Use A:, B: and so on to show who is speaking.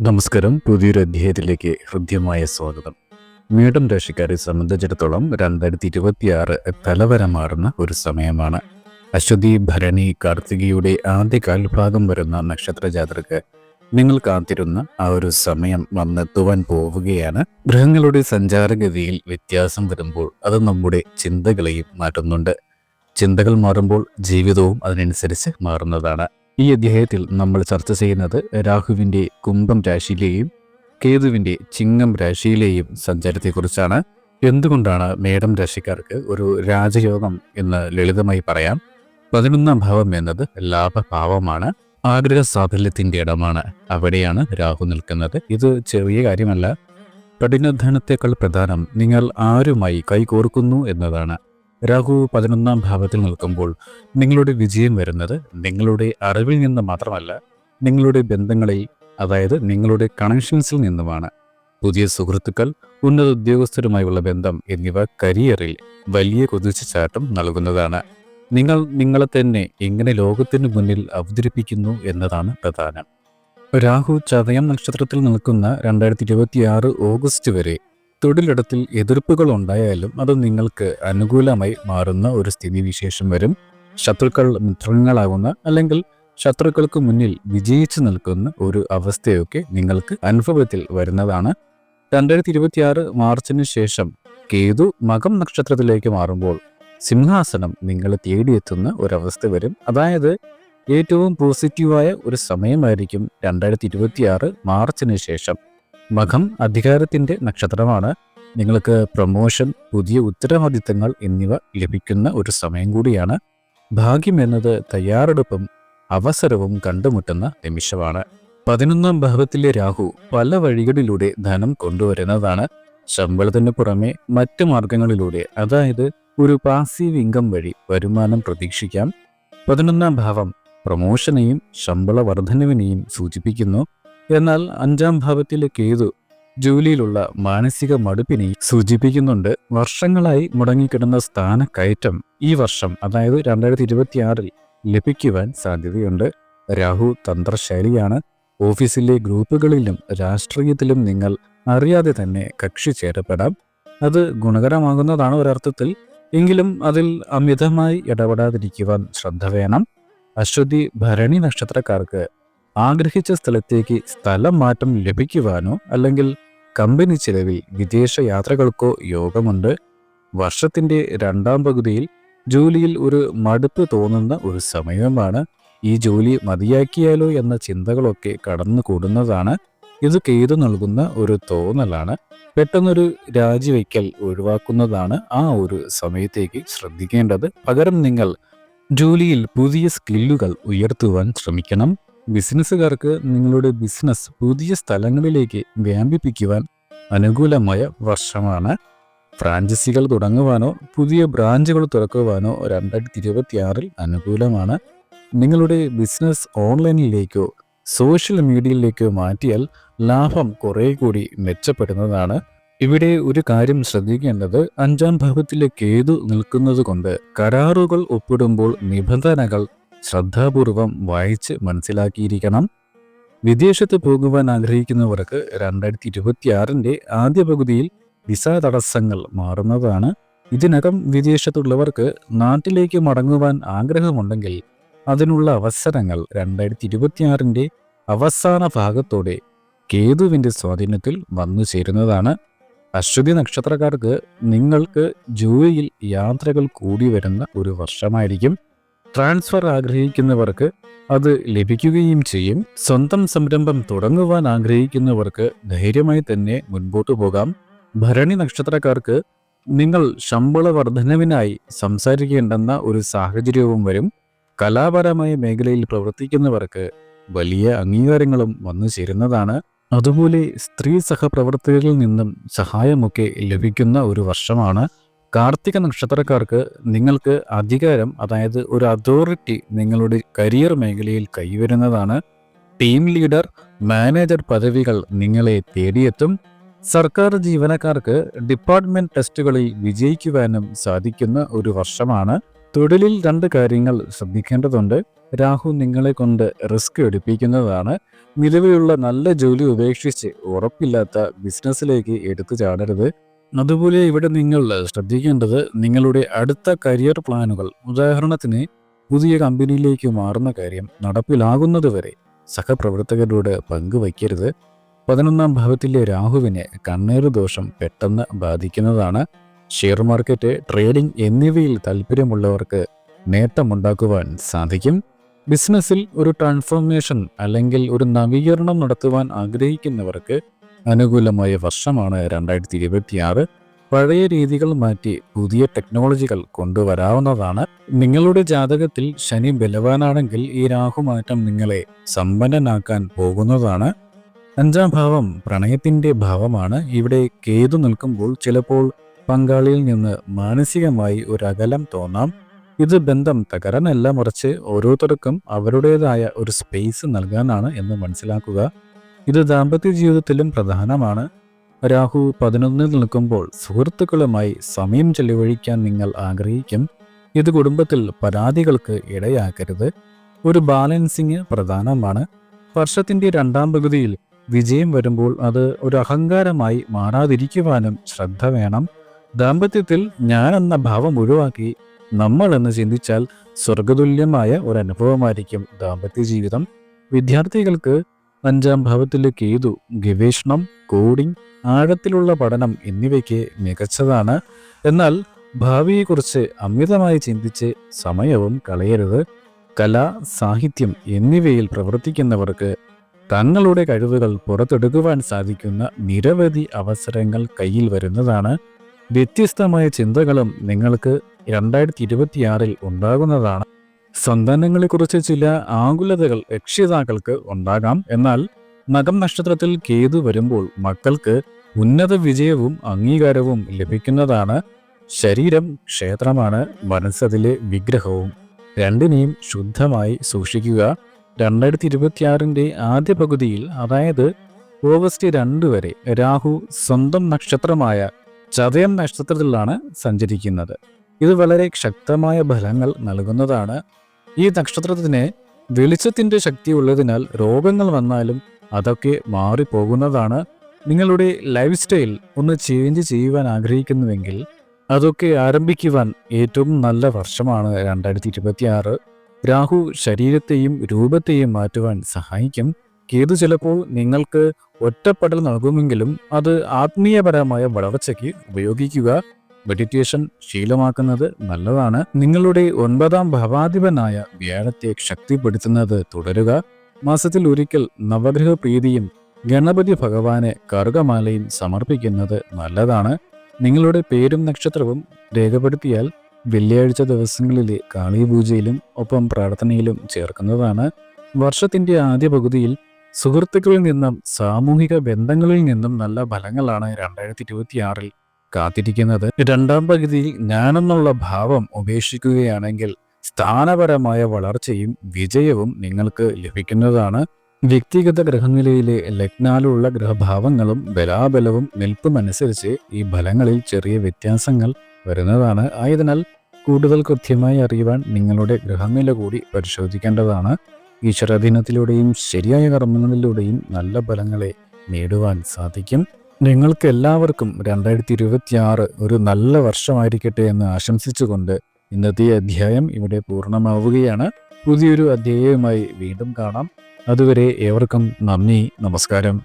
A: നമസ്കാരം. പുതിയൊരു അധ്യായത്തിലേക്ക് ഹൃദ്യമായ സ്വാഗതം. മേടം രാശിക്കാരെ സംബന്ധിച്ചിടത്തോളം രണ്ടായിരത്തി ഇരുപത്തിയാറ് തലവര മാറുന്ന ഒരു സമയമാണ്. അശ്വതി ഭരണി കാർത്തികയുടെ ആദ്യ കാൽഭാഗം വരുന്ന നക്ഷത്ര ജാതർക്ക് നിങ്ങൾ കാത്തിരുന്ന ആ ഒരു സമയം വന്നെത്തുവാൻ പോവുകയാണ്. ഗ്രഹങ്ങളുടെ സഞ്ചാരഗതിയിൽ വ്യത്യാസം വരുമ്പോൾ അത് നമ്മുടെ ചിന്തകളെയും മാറ്റുന്നുണ്ട്. ചിന്തകൾ മാറുമ്പോൾ ജീവിതവും അതിനനുസരിച്ച് മാറുന്നതാണ്. ഈ അധ്യായത്തിൽ നമ്മൾ ചർച്ച ചെയ്യുന്നത് രാഹുവിന്റെ കുംഭം രാശിയിലെയും കേതുവിന്റെ ചിങ്ങം രാശിയിലെയും സഞ്ചാരത്തെക്കുറിച്ചാണ്. എന്തുകൊണ്ടാണ് മേടം രാശിക്കാർക്ക് ഒരു രാജയോഗം എന്ന് ലളിതമായി പറയാം. പതിനൊന്നാം ഭാവം എന്നത് ലാഭഭാവമാണ്. ആഗ്രഹ സാഫല്യത്തിന്റെ ഇടമാണ്. അവിടെയാണ് രാഹു നിൽക്കുന്നത്. ഇത് ചെറിയ കാര്യമല്ല. കഠിനാധ്വാനത്തെക്കാൾ പ്രധാനം നിങ്ങൾ ആരുമായി കൈകോർക്കുന്നു എന്നതാണ്. രാഹു പതിനൊന്നാം ഭാവത്തിൽ നിൽക്കുമ്പോൾ നിങ്ങളുടെ വിജയം വരുന്നത് നിങ്ങളുടെ അറിവിൽ നിന്ന് മാത്രമല്ല നിങ്ങളുടെ ബന്ധങ്ങളിൽ അതായത് നിങ്ങളുടെ കണക്ഷൻസിൽ നിന്നുമാണ്. പുതിയ സുഹൃത്തുക്കൾ ഉന്നത ഉദ്യോഗസ്ഥരുമായുള്ള ബന്ധം എന്നിവ കരിയറിൽ വലിയ കുതിച്ചുചാട്ടം നൽകുന്നതാണ്. നിങ്ങൾ നിങ്ങളെ തന്നെ എങ്ങനെ ലോകത്തിന് മുന്നിൽ അവതരിപ്പിക്കുന്നു എന്നതാണ് പ്രധാനം. രാഹു ചതയം നക്ഷത്രത്തിൽ നിൽക്കുന്ന രണ്ടായിരത്തി ഇരുപത്തിയാറ് ഓഗസ്റ്റ് വരെ തൊഴിലിടത്തിൽ എതിർപ്പുകൾ ഉണ്ടായാലും അത് നിങ്ങൾക്ക് അനുകൂലമായി മാറുന്ന ഒരു സ്ഥിതിവിശേഷം വരും. ശത്രുക്കൾ മിത്രങ്ങളാകുന്ന അല്ലെങ്കിൽ ശത്രുക്കൾക്ക് മുന്നിൽ വിജയിച്ചു നിൽക്കുന്ന ഒരു അവസ്ഥയൊക്കെ നിങ്ങൾക്ക് അനുഭവത്തിൽ വരുന്നതാണ്. രണ്ടായിരത്തി ഇരുപത്തിയാറ് മാർച്ചിന് ശേഷം കേതു മകം നക്ഷത്രത്തിലേക്ക് മാറുമ്പോൾ സിംഹാസനം നിങ്ങൾ തേടിയെത്തുന്ന ഒരവസ്ഥ വരും. അതായത് ഏറ്റവും പോസിറ്റീവായ ഒരു സമയമായിരിക്കും രണ്ടായിരത്തി ഇരുപത്തിയാറ് മാർച്ചിന് ശേഷം. മഖം അധികാരത്തിന്റെ നക്ഷത്രമാണ്. നിങ്ങൾക്ക് പ്രൊമോഷൻ പുതിയ ഉത്തരവാദിത്തങ്ങൾ എന്നിവ ലഭിക്കുന്ന ഒരു സമയം കൂടിയാണ്. ഭാഗ്യം എന്നത് തയ്യാറെടുപ്പും അവസരവും കണ്ടുമുട്ടുന്ന നിമിഷമാണ്. പതിനൊന്നാം ഭാവത്തിലെ രാഹു പല വഴികളിലൂടെ ധനം കൊണ്ടുവരുന്നതാണ്. ശമ്പളത്തിന് പുറമെ മറ്റു മാർഗങ്ങളിലൂടെ അതായത് ഒരു പാസീവ് ഇൻകം വഴി വരുമാനം പ്രതീക്ഷിക്കാം. പതിനൊന്നാം ഭാവം പ്രൊമോഷനെയും ശമ്പള വർധനവിനെയും സൂചിപ്പിക്കുന്നു. എന്നാൽ അഞ്ചാം ഭാവത്തിലെ കേതു ജോലിയിലുള്ള മാനസിക മടുപ്പിനെ സൂചിപ്പിക്കുന്നുണ്ട്. വർഷങ്ങളായി മുടങ്ങിക്കിടന്ന സ്ഥാനക്കയറ്റം ഈ വർഷം അതായത് രണ്ടായിരത്തി ഇരുപത്തിയാറിൽ ലഭിക്കുവാൻ സാധ്യതയുണ്ട്. രാഹു തന്ത്രശൈലിയാണ്. ഓഫീസിലെ ഗ്രൂപ്പുകളിലും രാഷ്ട്രീയത്തിലും നിങ്ങൾ അറിയാതെ തന്നെ കക്ഷി ചേരപ്പെടാം. അത് ഗുണകരമാകുന്നതാണ് ഒരർത്ഥത്തിൽ. എങ്കിലും അതിൽ അമിതമായി ഇടപെടാതിരിക്കുവാൻ ശ്രദ്ധ വേണം. അശ്വതി ഭരണി നക്ഷത്രക്കാർക്ക് ആഗ്രഹിച്ച സ്ഥലത്തേക്ക് സ്ഥലം മാറ്റം ലഭിക്കുവാനോ അല്ലെങ്കിൽ കമ്പനി ചിലവിൽ വിദേശ യാത്രകൾക്കോ യോഗമുണ്ട് വർഷത്തിന്റെ രണ്ടാം പകുതിയിൽ ജോലിയിൽ ഒരു മടുപ്പ് തോന്നുന്ന ഒരു സമയമാണ്. ഈ ജോലി മതിയാക്കിയാലോ എന്ന ചിന്തകളൊക്കെ കടന്നു കൂടുന്നതാണ് ഇത് കെയ്തു നൽകുന്ന ഒരു തോന്നലാണ്. പെട്ടെന്നൊരു രാജിവെക്കൽ ഒഴിവാക്കുന്നതാണ് ആ ഒരു സമയത്തേക്ക് ശ്രദ്ധിക്കേണ്ടത്. പകരം നിങ്ങൾ ജോലിയിൽ പുതിയ സ്കില്ലുകൾ ഉയർത്തുവാൻ ശ്രമിക്കണം. ബിസിനസ്സുകാർക്ക് നിങ്ങളുടെ ബിസിനസ് പുതിയ സ്ഥലങ്ങളിലേക്ക് വ്യാപിപ്പിക്കുവാൻ അനുകൂലമായ വർഷമാണ്. ഫ്രാഞ്ചൈസികൾ തുടങ്ങുവാനോ പുതിയ ബ്രാഞ്ചുകൾ തുറക്കുവാനോ രണ്ടായിരത്തി ഇരുപത്തിയാറിൽ അനുകൂലമാണ്. നിങ്ങളുടെ ബിസിനസ് ഓൺലൈനിലേക്കോ സോഷ്യൽ മീഡിയയിലേക്കോ മാറ്റിയാൽ ലാഭം കുറെ കൂടി മെച്ചപ്പെടുന്നതാണ്. ഇവിടെ ഒരു കാര്യം ശ്രദ്ധിക്കേണ്ടത് അഞ്ചാം ഭാവത്തിലെ കേതു നിൽക്കുന്നത് കൊണ്ട് കരാറുകൾ ഒപ്പിടുമ്പോൾ നിബന്ധനകൾ ശ്രദ്ധാപൂർവം വായിച്ച് മനസ്സിലാക്കിയിരിക്കണം. വിദേശത്ത് പോകുവാൻ ആഗ്രഹിക്കുന്നവർക്ക് രണ്ടായിരത്തി ഇരുപത്തിയാറിന്റെ ആദ്യ പകുതിയിൽ വിസ തടസ്സങ്ങൾ മാറുന്നതാണ്. ഇതിനകം വിദേശത്തുള്ളവർക്ക് നാട്ടിലേക്ക് മടങ്ങുവാൻ ആഗ്രഹമുണ്ടെങ്കിൽ അതിനുള്ള അവസരങ്ങൾ രണ്ടായിരത്തി ഇരുപത്തിയാറിന്റെ അവസാന ഭാഗത്തോടെ കേതുവിന്റെ സ്വാധീനത്തിൽ വന്നു ചേരുന്നതാണ്. അശ്വതി നക്ഷത്രക്കാർക്ക് നിങ്ങൾക്ക് ജോലിയിൽ യാത്രകൾ കൂടി വരുന്ന ഒരു വർഷമായിരിക്കും. ട്രാൻസ്ഫർ ആഗ്രഹിക്കുന്നവർക്ക് അത് ലഭിക്കുകയും ചെയ്യും. സ്വന്തം സംരംഭം തുടങ്ങുവാൻ ആഗ്രഹിക്കുന്നവർക്ക് ധൈര്യമായി തന്നെ മുൻപോട്ടു പോകാം. ഭരണി നക്ഷത്രക്കാർക്ക് നിങ്ങൾ ശമ്പള വർധനവിനായി സംസാരിക്കേണ്ടെന്ന ഒരു സാഹചര്യവും വരും. കലാപരമായ മേഖലയിൽ പ്രവർത്തിക്കുന്നവർക്ക് വലിയ അംഗീകാരങ്ങളും വന്നു ചേരുന്നതാണ്. അതുപോലെ സ്ത്രീ സഹപ്രവർത്തകരിൽ നിന്നും സഹായമൊക്കെ ലഭിക്കുന്ന ഒരു വർഷമാണ്. കാർത്തിക നക്ഷത്രക്കാർക്ക് നിങ്ങൾക്ക് അധികാരം അതായത് ഒരു അതോറിറ്റി നിങ്ങളുടെ കരിയർ മേഖലയിൽ കൈവരുന്നതാണ്. ടീം ലീഡർ മാനേജർ പദവികൾ നിങ്ങളെ തേടിയെത്തും. സർക്കാർ ജീവനക്കാർക്ക് ഡിപ്പാർട്ട്മെന്റ് ടെസ്റ്റുകളിൽ വിജയിക്കുവാനും സാധിക്കുന്ന ഒരു വർഷമാണ്. തൊഴിലിൽ രണ്ട് കാര്യങ്ങൾ ശ്രദ്ധിക്കേണ്ടതുണ്ട്. രാഹു നിങ്ങളെ കൊണ്ട് റിസ്ക് എടുപ്പിക്കുന്നതാണ്. നിലവിലുള്ള നല്ല ജോലി ഉപേക്ഷിച്ച് ഉറപ്പില്ലാത്ത ബിസിനസ്സിലേക്ക് എടുത്തു ചാടരുത്. അതുപോലെ ഇവിടെ നിങ്ങൾ ശ്രദ്ധിക്കേണ്ടത് നിങ്ങളുടെ അടുത്ത കരിയർ പ്ലാനുകൾ. ഉദാഹരണത്തിന് പുതിയ കമ്പനിയിലേക്ക് മാറുന്ന കാര്യം നടപ്പിലാകുന്നതുവരെ സഹപ്രവർത്തകരോട് പങ്കുവയ്ക്കരുത്. പതിനൊന്നാം ഭാവത്തിലെ രാഹുവിനെ കണ്ണേറ് ദോഷം പെട്ടെന്ന് ബാധിക്കുന്നതാണ്. ഷെയർ മാർക്കറ്റ് ട്രേഡിംഗ് എന്നിവയിൽ താല്പര്യമുള്ളവർക്ക് നേട്ടമുണ്ടാക്കുവാൻ സാധിക്കും. ബിസിനസ്സിൽ ഒരു ട്രാൻസ്ഫോർമേഷൻ അല്ലെങ്കിൽ ഒരു നവീകരണം നടത്തുവാൻ ആഗ്രഹിക്കുന്നവർക്ക് അനുകൂലമായ വർഷമാണ് രണ്ടായിരത്തി ഇരുപത്തിയാറ് പഴയ രീതികൾ മാറ്റി പുതിയ ടെക്നോളജികൾ കൊണ്ടുവരാവുന്നതാണ്. നിങ്ങളുടെ ജാതകത്തിൽ ശനി ബലവാനാണെങ്കിൽ ഈ രാഹുമാറ്റം നിങ്ങളെ സമ്പന്നനാക്കാൻ പോകുന്നതാണ്. അഞ്ചാം ഭാവം പ്രണയത്തിന്റെ ഭാവമാണ്. ഇവിടെ കേതു നിൽക്കുമ്പോൾ ചിലപ്പോൾ പങ്കാളിയിൽ നിന്ന് മാനസികമായി ഒരു അകലം തോന്നാം. ഇത് ബന്ധം തകരാനല്ല മറിച്ച് ഓരോരുത്തർക്കും അവരുടേതായ ഒരു സ്പേസ് നൽകാനാണ് എന്ന് മനസ്സിലാക്കുക. ഇത് ദാമ്പത്യ ജീവിതത്തിലും പ്രധാനമാണ്. രാഹു പതിനൊന്നിൽ നിൽക്കുമ്പോൾ സുഹൃത്തുക്കളുമായി സമയം ചെലവഴിക്കാൻ നിങ്ങൾ ആഗ്രഹിക്കും. ഇത് കുടുംബത്തിൽ പരാതികൾക്ക് ഇടയാക്കരുത്. ഒരു ബാലൻസിങ് പ്രധാനമാണ്. വർഷത്തിന്റെ രണ്ടാം പകുതിയിൽ വിജയം വരുമ്പോൾ അത് ഒരു അഹങ്കാരമായി മാറാതിരിക്കുവാനും ശ്രദ്ധ വേണം. ദാമ്പത്യത്തിൽ ഞാൻ എന്ന ഭാവം ഒഴിവാക്കി നമ്മൾ എന്ന് ചിന്തിച്ചാൽ സ്വർഗതുല്യമായ ഒരു അനുഭവമായിരിക്കും ദാമ്പത്യ ജീവിതം. വിദ്യാർത്ഥികൾക്ക് അഞ്ചാം ഭാവത്തിലെ കേതു ഗവേഷണം കോഡിംഗ് ആഴത്തിലുള്ള പഠനം എന്നിവയ്ക്ക് മികച്ചതാണ്. എന്നാൽ ഭാവിയെക്കുറിച്ച് അമിതമായി ചിന്തിച്ച് സമയവും കളയരുത്. കല സാഹിത്യം എന്നിവയിൽ പ്രവർത്തിക്കുന്നവർക്ക് തങ്ങളുടെ കഴിവുകൾ പുറത്തെടുക്കുവാൻ സാധിക്കുന്ന നിരവധി അവസരങ്ങൾ കയ്യിൽ വരുന്നതാണ്. വ്യത്യസ്തമായ ചിന്തകളും നിങ്ങൾക്ക് രണ്ടായിരത്തി ഇരുപത്തിയാറിൽ ഉണ്ടാകുന്നതാണ്. സന്താനങ്ങളെക്കുറിച്ച് ചില ആകുലതകൾ രക്ഷിതാക്കൾക്ക് ഉണ്ടാകാം. എന്നാൽ നഖം നക്ഷത്രത്തിൽ കേതു വരുമ്പോൾ മക്കൾക്ക് ഉന്നത വിജയവും അംഗീകാരവും ലഭിക്കുന്നതാണ്. ശരീരം ക്ഷേത്രമാണ് മനസ്സതിലെ വിഗ്രഹവും. രണ്ടിനെയും ശുദ്ധമായി സൂക്ഷിക്കുക. രണ്ടായിരത്തി ഇരുപത്തിയാറിന്റെ ആദ്യ പകുതിയിൽ അതായത് ഓഗസ്റ്റ് രണ്ട് വരെ രാഹു സ്വന്തം നക്ഷത്രമായ ചതയം നക്ഷത്രത്തിലാണ് സഞ്ചരിക്കുന്നത്. ഇത് വളരെ ശക്തമായ ഫലങ്ങൾ നൽകുന്നതാണ്. ഈ നക്ഷത്രത്തിന് വെളിച്ചത്തിന്റെ ശക്തി ഉള്ളതിനാൽ രോഗങ്ങൾ വന്നാലും അതൊക്കെ മാറിപ്പോകുന്നതാണ് നിങ്ങളുടെ ലൈഫ് സ്റ്റൈൽ ഒന്ന് ചേഞ്ച് ചെയ്യുവാൻ ആഗ്രഹിക്കുന്നുവെങ്കിൽ അതൊക്കെ ആരംഭിക്കുവാൻ ഏറ്റവും നല്ല വർഷമാണ് രണ്ടായിരത്തി ഇരുപത്തിയാറ് രാഹു ശരീരത്തെയും രൂപത്തെയും മാറ്റുവാൻ സഹായിക്കും. കേതു ചിലപ്പോൾ നിങ്ങൾക്ക് ഒറ്റപ്പെടൽ നൽകുമെങ്കിലും അത് ആത്മീയപരമായ വളർച്ചയ്ക്ക് ഉപയോഗിക്കുക. മെഡിറ്റേഷൻ ശീലമാക്കുന്നത് നല്ലതാണ്. നിങ്ങളുടെ ഒൻപതാം ഭവാധിപനായ വ്യാഴത്തെ ശക്തിപ്പെടുത്തുന്നത് തുടരുക. മാസത്തിൽ ഒരിക്കൽ നവഗ്രഹ പ്രീതിയും ഗണപതി ഭഗവാനെ കറുകമാലയും സമർപ്പിക്കുന്നത് നല്ലതാണ്. നിങ്ങളുടെ പേരും നക്ഷത്രവും രേഖപ്പെടുത്തിയാൽ വെള്ളിയാഴ്ച ദിവസങ്ങളിലെ കാളിപൂജയിലും ഒപ്പം പ്രാർത്ഥനയിലും ചേർക്കുന്നതാണ്. വർഷത്തിന്റെ ആദ്യ പകുതിയിൽ സുഹൃത്തുക്കളിൽ നിന്നും സാമൂഹിക ബന്ധങ്ങളിൽ നിന്നും നല്ല ഫലങ്ങളാണ് രണ്ടായിരത്തി ഇരുപത്തിയാറിൽ കാത്തിരിക്കുന്നത്. രണ്ടാം പകുതിയിൽ ഞാനെന്നുള്ള ഭാവം ഉപേക്ഷിക്കുകയാണെങ്കിൽ സ്ഥാനപരമായ വളർച്ചയും വിജയവും നിങ്ങൾക്ക് ലഭിക്കുന്നതാണ്. വ്യക്തിഗത ഗ്രഹനിലയിലെ ലഗ്നാലുള്ള ഗ്രഹഭാവങ്ങളും ബലാബലവും നിൽപ്പുമനുസരിച്ച് ഈ ഫലങ്ങളിൽ ചെറിയ വ്യത്യാസങ്ങൾ വരുന്നതാണ്. ആയതിനാൽ കൂടുതൽ കൃത്യമായി അറിയുവാൻ നിങ്ങളുടെ ഗ്രഹനില കൂടി പരിശോധിക്കേണ്ടതാണ്. ഈശ്വരാധീനത്തിലൂടെയും ശരിയായ കർമ്മങ്ങളിലൂടെയും നല്ല ഫലങ്ങളെ നേടുവാൻ സാധിക്കും. നിങ്ങൾക്ക് എല്ലാവർക്കും രണ്ടായിരത്തി ഇരുപത്തിയാറ് ഒരു നല്ല വർഷമായിരിക്കട്ടെ എന്ന് ആശംസിച്ചുകൊണ്ട് ഇന്നത്തെ അധ്യായം ഇവിടെ പൂർണമാവുകയാണ്. പുതിയൊരു അധ്യായവുമായി വീണ്ടും കാണാം. അതുവരെ ഏവർക്കും നന്ദി നമസ്കാരം.